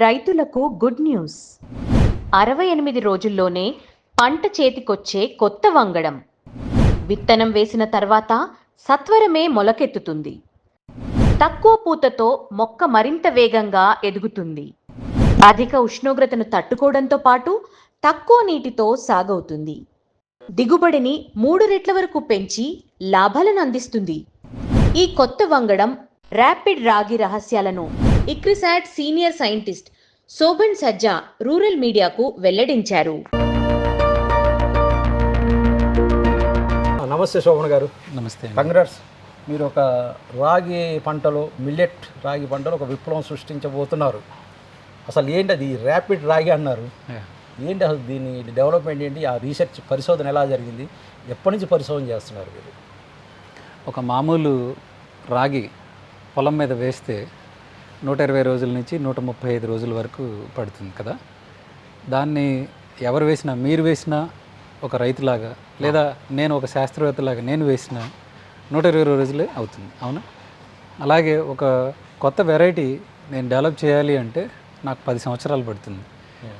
రైతులకు good news. అరవై ఎనిమిది రోజుల్లోనే పంట చేతికొచ్చే కొత్త వంగడం. విత్తనం వేసిన తర్వాత సత్వరమే మొలకెత్తుతుంది. తక్కువ పూతతో మొక్క మరింత వేగంగా ఎదుగుతుంది. అధిక ఉష్ణోగ్రతను తట్టుకోవడంతో పాటు తక్కువ నీటితో సాగవుతుంది. దిగుబడిని మూడు రెట్ల వరకు పెంచి లాభాలను అందిస్తుంది. ఈ కొత్త వంగడం ర్యాపిడ్ రాగి రహస్యాలను. ICRISAT senior scientist Shobhan Sajja rural మీడియాకు వెల్లడించారు. నమస్తే శోభన్ గారు. నమస్తే. కంగ్రాట్స్. మీరు ఒక రాగి పంటలో మిల్లెట్ రాగి పంటలో ఒక విప్లవం సృష్టించబోతున్నారు. అసలు ఏంటి అది ర్యాపిడ్ రాగి అన్నారు. ఏంటి అసలు దీని డెవలప్మెంట్ ఏంటి? ఆ రీసెర్చ్ పరిశోధన ఎలా జరిగింది? ఎప్పటి నుంచి పరిశోధన చేస్తున్నారు మీరు? ఒక మామూలు రాగి పొలం మీద వేస్తే నూట ఇరవై రోజుల నుంచి నూట ముప్పై ఐదు రోజుల వరకు పడుతుంది కదా. దాన్ని ఎవరు వేసినా మీరు వేసినా ఒక రైతులాగా లేదా నేను ఒక శాస్త్రవేత్తలాగా నేను వేసిన నూట ఇరవై రోజులే అవుతుంది అవునా? అలాగే ఒక కొత్త వెరైటీ నేను డెవలప్ చేయాలి అంటే నాకు పది సంవత్సరాలు పడుతుంది.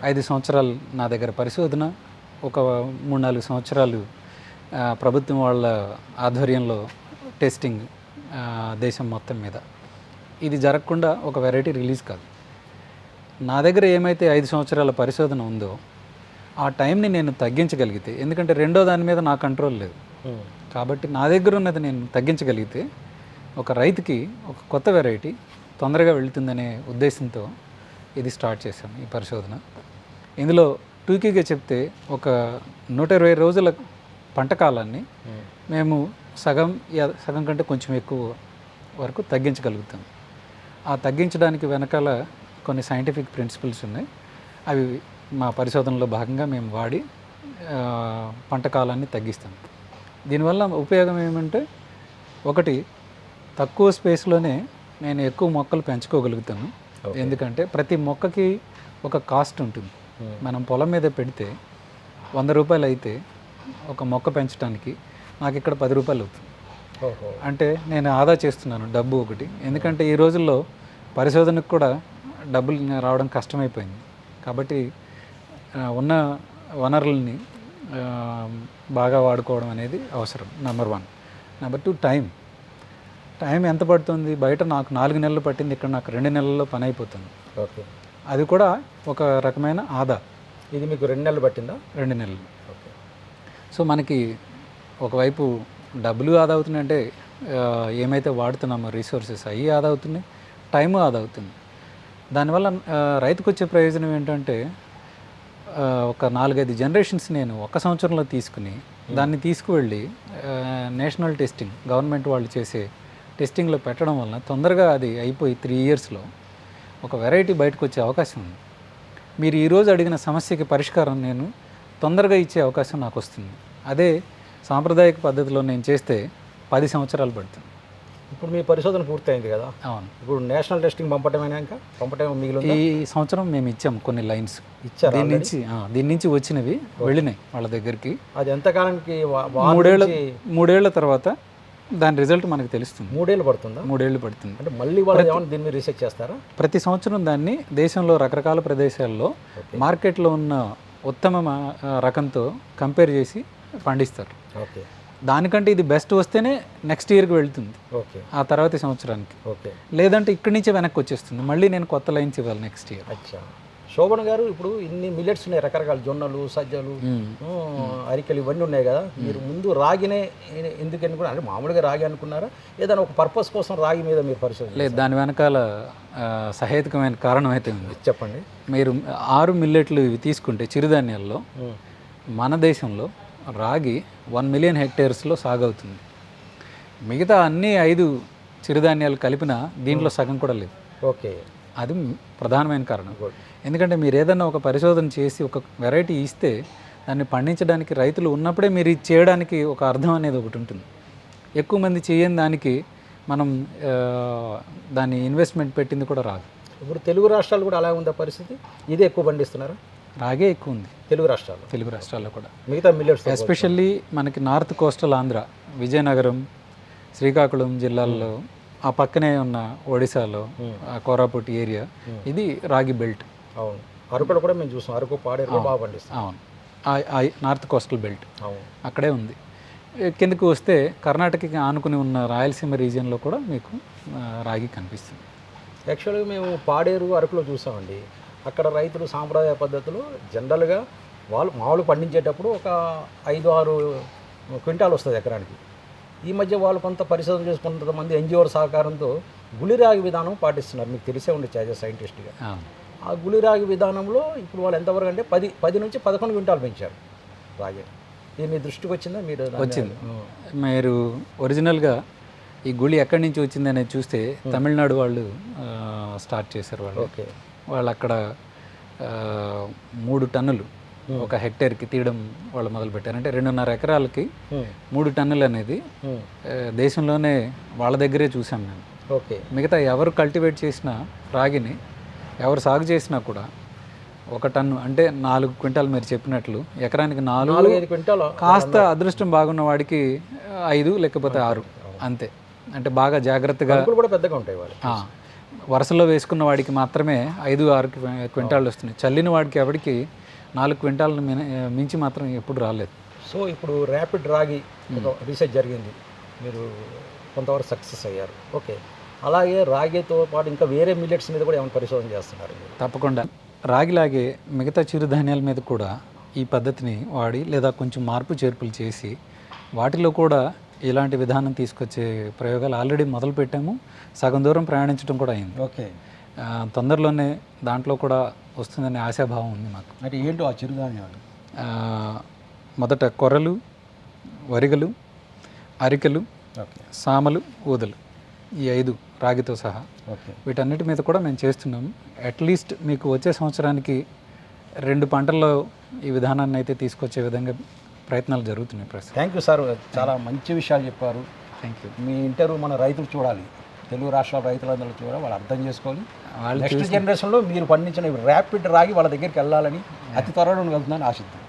ఐదు సంవత్సరాలు నా దగ్గర పరిశోధన ఒక మూడు నాలుగు సంవత్సరాలు ప్రభుత్వం వాళ్ళ ఆధ్వర్యంలో టెస్టింగ్ దేశం మొత్తం మీద. ఇది జరగకుండా ఒక వెరైటీ రిలీజ్ కాదు. నా దగ్గర ఏమైతే ఐదు సంవత్సరాల పరిశోధన ఉందో ఆ టైంని నేను తగ్గించగలిగితే ఎందుకంటే రెండో దాని మీద నా కంట్రోల్ లేదు. కాబట్టి నా దగ్గర ఉన్నది నేను తగ్గించగలిగితే ఒక రైతుకి ఒక కొత్త వెరైటీ తొందరగా వెళుతుందనే ఉద్దేశంతో ఇది స్టార్ట్ చేశాను ఈ పరిశోధన. ఇందులో టూకీగా చెప్తే ఒక నూట ఇరవై రోజుల పంట కాలాన్ని మేము సగం సగం కంటే కొంచెం ఎక్కువ వరకు తగ్గించగలుగుతాం. ఆ తగ్గించడానికి వెనకాల కొన్ని సైంటిఫిక్ ప్రిన్సిపల్స్ ఉన్నాయి. అవి మా పరిశోధనలో భాగంగా మేము వాడి పంట కాలాన్ని తగ్గిస్తాం. దీనివల్ల ఉపయోగం ఏమంటే ఒకటి తక్కువ స్పేస్లోనే నేను ఎక్కువ మొక్కలు పెంచుకోగలుగుతాను. ఎందుకంటే ప్రతి మొక్కకి ఒక కాస్ట్ ఉంటుంది. మనం పొలం మీద పెడితే వంద రూపాయలు అయితే ఒక మొక్క పెంచడానికి నాకు ఇక్కడ పది రూపాయలు అవుతుంది. అంటే నేను ఆదా చేస్తున్నాను డబ్బు ఒకటి. ఎందుకంటే ఈ రోజుల్లో పరిశోధనకు కూడా డబ్బులు రావడం కష్టమైపోయింది. కాబట్టి ఉన్న వనరుల్ని బాగా వాడుకోవడం అనేది అవసరం number one number two time time ఎంత పడుతుంది? బయట నాకు నాలుగు నెలలు పట్టింది ఇక్కడ నాకు రెండు నెలల్లో పని అయిపోతుంది. ఓకే. అది కూడా ఒక రకమైన ఆదా. ఇది మీకు రెండు నెలలు పట్టిందా? రెండు నెలలు. సో మనకి ఒకవైపు డబ్బులు ఆదా అవుతున్నాయి అంటే ఏమైతే వాడుతున్నామో రిసోర్సెస్ అవి ఆదా అవుతున్నాయి టైము ఆదా అవుతుంది. దానివల్ల రైతుకు వచ్చే ప్రయోజనం ఏంటంటే ఒక నాలుగైదు జనరేషన్స్ నేను ఒక సంవత్సరంలో తీసుకుని దాన్ని తీసుకువెళ్ళి నేషనల్ టెస్టింగ్ గవర్నమెంట్ వాళ్ళు చేసే టెస్టింగ్లో పెట్టడం వలన తొందరగా అది అయిపోయి త్రీ ఇయర్స్లో ఒక వెరైటీ బయటకు వచ్చే అవకాశం ఉంది. మీరు ఈరోజు అడిగిన సమస్యకి పరిష్కారం నేను తొందరగా ఇచ్చే అవకాశం నాకు వస్తుంది అదే సాంప్రదాయక పద్ధతిలో నేను చేస్తే పది సంవత్సరాలు పడుతుంది. ఇప్పుడు మీ పరిశోధన పూర్తయింది కదా? అవును. ఇప్పుడు నేషనల్ టెస్టింగ్ పంపటమేనా ఇంకా? పంపటం మిగిలిందా? ఈ సంవత్సరం మేము ఇచ్చాం కొన్ని లైన్స్. ఇచ్చారా దీని నుంచి దీని నుంచి వచ్చినవి వెళ్ళినాయి వాళ్ళ దగ్గరికి. అది ఎంతకాలానికి వారం మూడేళ్ళ తర్వాత దాని రిజల్ట్ మనకు తెలుస్తుంది. మూడేళ్ళు పడుతుందా? మూడేళ్ళు పడుతుంది. అంటే మళ్ళీ వాళ్ళు ఏమైనా దీని మీద రీసెర్చ్ చేస్తారా? ప్రతి సంవత్సరం దాన్ని దేశంలో రకరకాల ప్రదేశాల్లో మార్కెట్లో ఉన్న ఉత్తమ రకంతో కంపేర్ చేసి పండిస్తారు. ఓకే. దానికంటే ఇది బెస్ట్ వస్తేనే నెక్స్ట్ ఇయర్కి వెళ్తుంది. ఓకే. ఆ తర్వాతి సంవత్సరానికి. ఓకే. లేదంటే ఇక్కడి నుంచే వెనక్కి వచ్చేస్తుంది. మళ్ళీ నేను కొత్త లైన్స్ ఇవ్వాలి నెక్స్ట్ ఇయర్ అచ్చా. శోభన్ గారు ఇప్పుడు ఇన్ని మిల్లెట్స్ ఉన్నాయి రకరకాల జొన్నలు సజ్జలు అరికెలు ఇవన్నీ ఉన్నాయి కదా. మీరు ముందు రాగినే ఎందుకు అనుకున్నారు అంటే మామూలుగా రాగి అనుకున్నారా? ఏదైనా ఒక పర్పస్ కోసం రాగి మీద మీరు పరిశోధన లేదు దాని వెనకాల సహేతుకమైన కారణం అయితే ఉంది. చెప్పండి. మీరు ఆరు మిల్లెట్లు ఇవి తీసుకుంటే చిరుధాన్యాల్లో మన దేశంలో రాగి వన్ మిలియన్ హెక్టేర్స్లో సాగవుతుంది. మిగతా అన్ని ఐదు చిరుధాన్యాలు కలిపిన దీంట్లో సగం కూడా లేదు. ఓకే. అది ప్రధానమైన కారణం. ఎందుకంటే మీరు ఏదైనా ఒక పరిశోధన చేసి ఒక వెరైటీ ఇస్తే దాన్ని పండించడానికి రైతులు ఉన్నప్పుడే మీరు ఇది చేయడానికి ఒక అర్థం అనేది ఒకటి ఉంటుంది. ఎక్కువ మంది చేయని దానికి మనం దాన్ని ఇన్వెస్ట్మెంట్ పెట్టింది కూడా రాదు. ఇప్పుడు తెలుగు రాష్ట్రాలు కూడా అలా ఉందా పరిస్థితి? ఇదే ఎక్కువ పండిస్తున్నారా? రాగే ఎక్కువ ఉంది. తెలుగు రాష్ట్రాలు తెలుగు రాష్ట్రాల్లో కూడా. మిగతా మిల్లెట్స్ ఎస్పెషల్లీ మనకి నార్త్ కోస్టల్ ఆంధ్ర విజయనగరం శ్రీకాకుళం జిల్లాల్లో ఆ పక్కనే ఉన్న ఒడిశాలో ఆ కోరాపుట్ ఏరియా ఇది రాగి బెల్ట్ అవును. అరకులో కూడా మేము చూసాం. అరకు పాడేరు బాగా పండిస్తాం అవును. నార్త్ కోస్టల్ బెల్ట్ అవును. అక్కడే ఉంది. కిందకు వస్తే కర్ణాటకకి ఆనుకుని ఉన్న రాయలసీమ రీజియన్లో కూడా మీకు రాగి కనిపిస్తుంది. యాక్చువల్గా మేము పాడేరు అరకులో చూసామండి. అక్కడ రైతులు సాంప్రదాయ పద్ధతిలో జనరల్గా వాళ్ళు మామూలు పండించేటప్పుడు ఒక ఐదు ఆరు క్వింటాలు వస్తుంది ఎకరానికి. ఈ మధ్య వాళ్ళు కొంత పరిశోధన చేసుకున్న కొంతమంది ఎన్జిఓల సహకారంతో గులిరాగి విధానం పాటిస్తున్నారు. మీకు తెలిసే ఉండే యాజ్ సైంటిస్ట్గా. ఆ గులిరాగి విధానంలో ఇప్పుడు వాళ్ళు ఎంతవరకు అంటే పది పది నుంచి పదకొండు క్వింటాలు పెంచారు రాగి. ఇది మీ దృష్టికి వచ్చిందా? మీరు వచ్చింది. మీరు ఒరిజినల్గా ఈ గుళి ఎక్కడి నుంచి వచ్చింది అనేది చూస్తే తమిళనాడు వాళ్ళు స్టార్ట్ చేశారు వాళ్ళు. ఓకే. వాళ్ళు అక్కడ మూడు టన్నులు ఒక హెక్టేర్కి తీయడం వాళ్ళు మొదలుపెట్టారు. అంటే రెండున్నర ఎకరాలకి మూడు టన్నులు అనేది దేశంలోనే వాళ్ళ దగ్గరే చూసాం మేము ఓకే. మిగతా ఎవరు కల్టివేట్ చేసిన రాగిని ఎవరు సాగు చేసినా కూడా ఒక టన్ను అంటే నాలుగు క్వింటాలు మీరు చెప్పినట్లు ఎకరానికి నాలుగు నాలుగైదు క్వింటాలు కాస్త అదృష్టం బాగున్న వాడికి ఐదు లేకపోతే ఆరు అంతే. అంటే బాగా జాగ్రత్తగా కూడా పెద్దగా ఉంటాయి వరుసలో వేసుకున్న వాడికి మాత్రమే ఐదు ఆరు క్వి- క్వింటాలు వస్తున్నాయి. చల్లిన వాడికి ఎవరికి నాలుగు క్వింటాలను మిన- మించి మాత్రం ఎప్పుడు రాలేదు. సో ఇప్పుడు ర్యాపిడ్ రాగి రీసెర్చ్ జరిగింది. మీరు కొంతవరకు సక్సెస్ అయ్యారు. ఓకే. అలాగే రాగితో పాటు ఇంకా వేరే మిల్లెట్స్ మీద కూడా ఏమైనా పరిశోధన చేస్తున్నారు తప్పకుండా. రాగిలాగే మిగతా చిరుధాన్యాల మీద కూడా ఈ పద్ధతిని వాడి లేదా కొంచెం మార్పు చేర్పులు చేసి వాటిలో కూడా ఇలాంటి విధానం తీసుకొచ్చే ప్రయోగాలు ఆల్రెడీ మొదలు పెట్టాము. సగం దూరం ప్రయాణించడం కూడా అయింది. ఓకే. తొందరలోనే దాంట్లో కూడా వస్తుందనే ఆశాభావం ఉంది మాకు. అంటే ఏంటో ఆ చిరుధాన్యాలు? మొదట కొర్రలు వరిగలు అరికెలు సామలు ఊదలు ఈ ఐదు రాగితో సహా. ఓకే. వీటన్నిటి మీద కూడా మేము చేస్తున్నాము. అట్లీస్ట్ మీకు వచ్చే సంవత్సరానికి రెండు పంటల్లో ఈ విధానాన్ని అయితే తీసుకొచ్చే విధంగా ప్రయత్నాలు జరుగుతున్నాయి ప్రస్తుతం. థ్యాంక్ యూ సార్ చాలా మంచి విషయాలు చెప్పారు. థ్యాంక్ యూ మీ ఇంటర్వ్యూ మన రైతులు చూడాలి. తెలుగు రాష్ట్రాల రైతులందరూ చూడాలి. వాళ్ళు అర్థం చేసుకోవాలి. వాళ్ళు నెక్స్ట్ జనరేషన్లో మీరు పండించిన ర్యాపిడ్ రాగి వాళ్ళ దగ్గరికి వెళ్ళాలని అతి త్వరలో వెళ్తుందని ఆశిద్దాం.